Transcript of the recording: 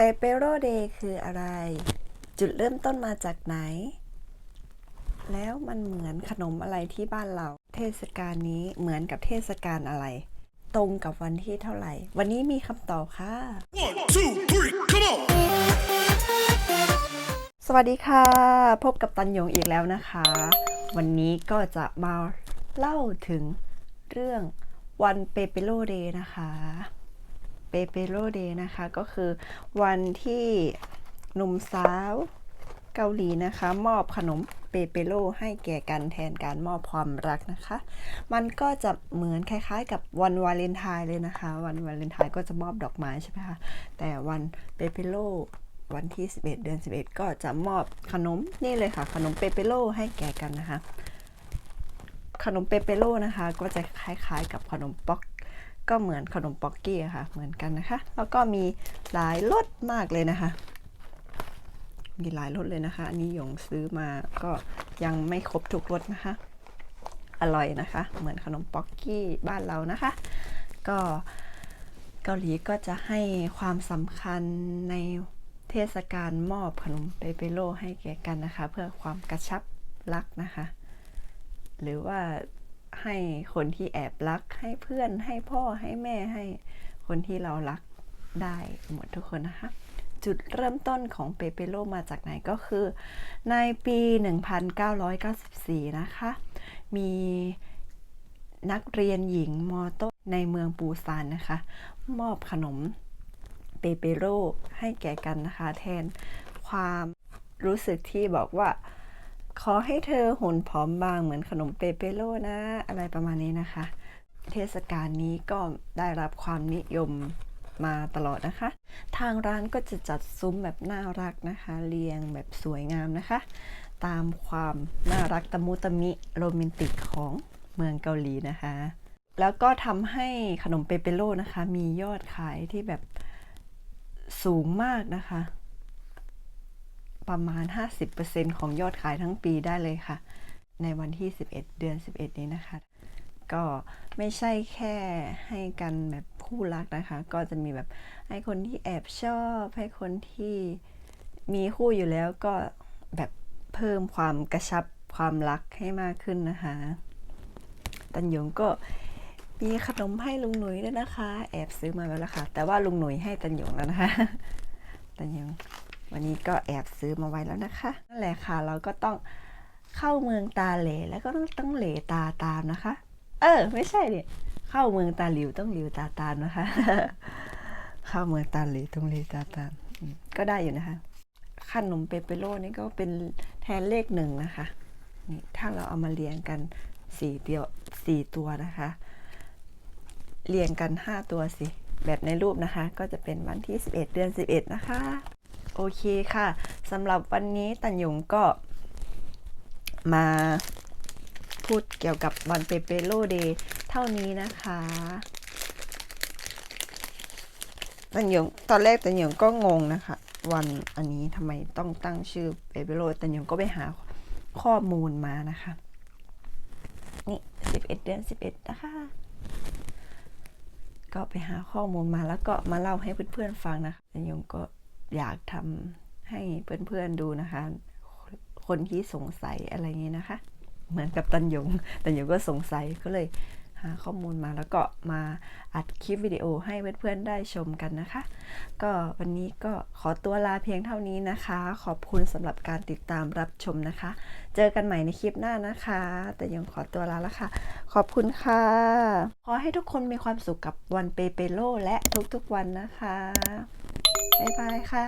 เปโรเดย์คืออะไร จุดเริ่มต้นมาจากไหน แล้วมันเหมือนขนมอะไรที่บ้านเรา เทศกาลนี้เหมือนกับเทศกาลอะไร ตรงกับวันที่เท่าไหร่ วันนี้มีคำตอบค่ะ One, two, three, come on! สวัสดีค่ะ พบกับตันหยงอีกแล้วนะคะ วันนี้ก็จะมาเล่าถึงเรื่องวันเปเปโลเดย์นะคะ เปเปโลเดย์นะคะ ก็คือวันที่หนุ่มสาวเกาหลีนะคะ มอบขนมเปเปโลให้แก่กันแทนการมอบความรักนะคะ มันก็จะเหมือนคล้ายๆ กับวันวาเลนไทน์เลยนะคะ วันวาเลนไทน์ก็จะมอบดอกไม้ใช่ไหมคะ แต่วันเปเปโลวันที่ 11 เดือน 11 ก็จะมอบขนมนี่เลยค่ะ ขนมเปเปโลให้แก่กันนะคะ ขนมเปเปโลนะคะ ก็จะคล้ายๆ กับขนมป๊อก ก็เหมือนขนมป๊อกกี้อะค่ะ เหมือนกันนะคะ แล้วก็มีหลายรสมากเลยนะคะ มีหลายรสเลยนะคะ อันนี้หยงซื้อมาก็ยังไม่ครบทุกรสนะคะ อร่อยนะคะ เหมือนขนมป๊อกกี้บ้านเรานะคะ ก็เกาหลีก็จะให้ความสำคัญในเทศกาลมอบขนมเปเปโลให้แก่กันนะคะ เพื่อความกระชับรักนะคะ หรือว่า ให้คนที่แอบรักให้เพื่อนให้พ่อให้แม่ให้คนที่เรารักได้หมดทุกคนนะคะ จุดเริ่มต้นของเปเปโลมาจากไหนก็คือ ในปี 1994 นะคะ มีนักเรียนหญิงมอต้นในเมืองปูซานนะคะ มอบขนมเปเปโลให้แก่กันนะคะ แทนความรู้สึกที่บอกว่า ขอให้เธอหุ่นผอมบางเหมือนขนมเปเปโลนะ อะไรประมาณนี้นะคะ เทศกาลนี้ก็ได้รับความนิยมมาตลอดนะคะ ทางร้านก็จะจัดซุ้มแบบน่ารักนะคะ เรียงแบบสวยงามนะคะ ตามความน่ารักตะมุตะมิโรแมนติกของเมืองเกาหลีนะคะ แล้วก็ทำให้ขนมเปเปโลนะคะ มียอดขายที่แบบสูงมากนะคะ ประมาณ 50%ของยอดขายทั้งปีได้เลยค่ะ ในวันที่ 11 เดือน 11 นี้นะคะ ก็ไม่ใช่แค่ให้กันแบบคู่รักนะคะ ก็จะมีแบบให้คนที่แอบชอบ ให้คนที่มีคู่อยู่แล้วก็แบบเพิ่มความกระชับความรักให้มากขึ้นนะคะ ตันหยงก็มีขนมให้ลุงหนุ่ยด้วยนะคะ แอบซื้อมาแล้วล่ะค่ะ แต่ว่าลุงหนุ่ยให้ตันหยงแล้วนะคะ ตันหยง วันนี้ก็แอบซื้อมาไว้แล้วนะคะนั่นแหละค่ะเราก็ต้องเข้าเมืองตาเหลแล้วก็ต้องต้องเหลตาตามนะคะ เออ ไม่ใช่เนี่ยเข้าเมืองตาหลิวต้องหลิวตาตามนะคะ เข้าเมืองตาเหลต้องเหลตาตามอืมก็ได้อยู่นะคะขนมเปเปโร่นี่ก็เป็นแทนเลขหนึ่งนะคะนี่ถ้าเราเอามาเรียงกันสี่เดียวสี่ตัวนะคะ เรียงกันห้าตัวสิแบบในรูปนะคะ ก็จะเป็นวันที่ 11 เดือน 11 นะคะ โอเคค่ะสำหรับวันนี้ตันหยงก็มาพูดเกี่ยวกับวันเปเปโลเดย์เท่านี้นะคะตันหยงตอนแรกตันหยงก็งงนะคะ วันอันนี้ทำไมต้องตั้งชื่อเปเปโลตันหยงก็ไปหาข้อมูลมานะคะ นี่11เดือน11นะคะ ก็ไปหาข้อมูลมาแล้วก็มาเล่าให้เพื่อนๆฟังนะคะตันหยงก็ อยากทำให้เพื่อนๆดูนะคะ คนที่สงสัยอะไรอย่างนี้นะคะ เหมือนกับตันยงตันยงก็สงสัยก็เลยหาข้อมูลมาแล้วก็มาอัดคลิปวิดีโอให้เพื่อนๆได้ชมกันนะคะ ก็วันนี้ก็ขอตัวลาเพียงเท่านี้นะคะ ขอบคุณสำหรับการติดตามรับชมนะคะ เจอกันใหม่ในคลิปหน้านะคะ แต่ยังขอตัวลาแล้วค่ะ ขอบคุณค่ะ ขอให้ทุกคนมีความสุขกับวันเปเปโลและทุกๆวันนะคะ บ๊ายบายค่ะ